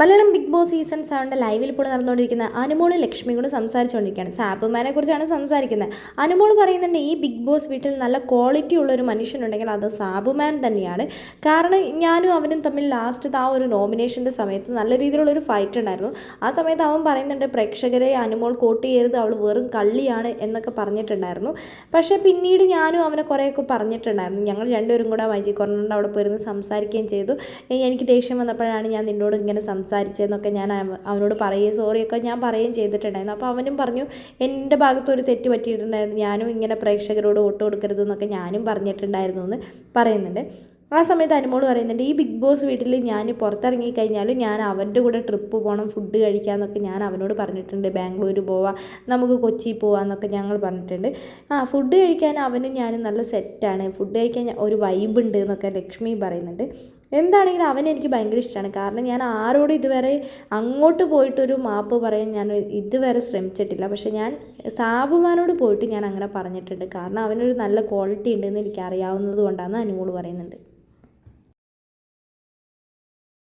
Malayalam big boss season സെവന്റെ ലൈവിൽ ഇപ്പോൾ നടന്നുകൊണ്ടിരിക്കുന്ന അനുമോളും ലക്ഷ്മിയും കൂടെ സംസാരിച്ചുകൊണ്ടിരിക്കുകയാണ്. സാബുമാനെ കുറിച്ചാണ് സംസാരിക്കുന്നത്. അനുമോൾ പറയുന്നുണ്ട് ഈ ബിഗ് ബോസ് വീട്ടിൽ നല്ല ക്വാളിറ്റി ഉള്ള ഒരു മനുഷ്യനുണ്ടെങ്കിൽ അത് സാബുമാൻ തന്നെയാണ്. കാരണം ഞാനും അവനും തമ്മിൽ ലാസ്റ്റ് ആ ഒരു നോമിനേഷന്റെ സമയത്ത് നല്ല രീതിയിലുള്ളൊരു ഫൈറ്റ് ഉണ്ടായിരുന്നു. ആ സമയത്ത് അവൻ പറയുന്നുണ്ട് പ്രേക്ഷകരെ അനുമോൾ കോട്ട് ചെയ്യരുത് അവൾ വെറും കള്ളിയാണ് എന്നൊക്കെ പറഞ്ഞിട്ടുണ്ടായിരുന്നു. പക്ഷേ പിന്നീട് ഞാനും അവനെ കുറേയൊക്കെ പറഞ്ഞിട്ടുണ്ടായിരുന്നു. ഞങ്ങൾ രണ്ടുപേരും കൂടെ മൈജി കോർണറിന്റെ അവിടെ പോയിരുന്ന് സംസാരിക്കുകയും ചെയ്തു. എനിക്ക് ദേഷ്യം വന്നപ്പോഴാണ് ഞാൻ നിന്നോട് ഇങ്ങനെ സംസാരിച്ചതെന്നൊക്കെ ഞാൻ അവ- അവനോട് പറയുകയും സോറിയൊക്കെ ഞാൻ പറയുകയും ചെയ്തിട്ടുണ്ടായിരുന്നു. അപ്പോൾ അവനും പറഞ്ഞു എന്റെ ഭാഗത്ത് ഒരു തെറ്റ് പറ്റിയിട്ടുണ്ടായിരുന്നു. ഞാനും ഇങ്ങനെ പ്രേക്ഷകരോട് വോട്ട് കൊടുക്കരുത് എന്നൊക്കെ ഞാനും പറഞ്ഞിട്ടുണ്ടായിരുന്നു എന്ന് പറയുന്നുണ്ട്. ആ സമയത്ത് അനുമോൾ പറയുന്നുണ്ട് ഈ ബിഗ് ബോസ് വീട്ടിൽ ഞാൻ പുറത്തിറങ്ങി കഴിഞ്ഞാലും ഞാൻ അവന്റെ കൂടെ ട്രിപ്പ് പോകണം ഫുഡ് കഴിക്കാമെന്നൊക്കെ ഞാൻ അവനോട് പറഞ്ഞിട്ടുണ്ട്. ബാംഗ്ലൂർ പോവാം നമുക്ക് കൊച്ചി പോവാമെന്നൊക്കെ ഞങ്ങൾ പറഞ്ഞിട്ടുണ്ട്. ആ ഫുഡ് കഴിക്കാൻ അവനും ഞാനും നല്ല സെറ്റാണ് ഫുഡ് കഴിക്കാൻ ഒരു വൈബ് ഉണ്ട് എന്നൊക്കെ ലക്ഷ്മി പറയുന്നുണ്ട്. എന്താണെങ്കിലും അവനെ എനിക്ക് ഭയങ്കര ഇഷ്ടമാണ് കാരണം ഞാൻ ആരോടും ഇതുവരെ അങ്ങോട്ട് പോയിട്ടൊരു മാപ്പ് പറയാൻ ഞാൻ ഇതുവരെ ശ്രമിച്ചിട്ടില്ല. പക്ഷെ ഞാൻ സാബുമാനോട് പോയിട്ട് ഞാൻ അങ്ങനെ പറഞ്ഞിട്ടുണ്ട്. കാരണം അവനൊരു നല്ല ക്വാളിറ്റി ഉണ്ടെന്ന് എനിക്ക് അറിയാവുന്നത് കൊണ്ടാണ് അനുമോൾ പറയുന്നുണ്ട്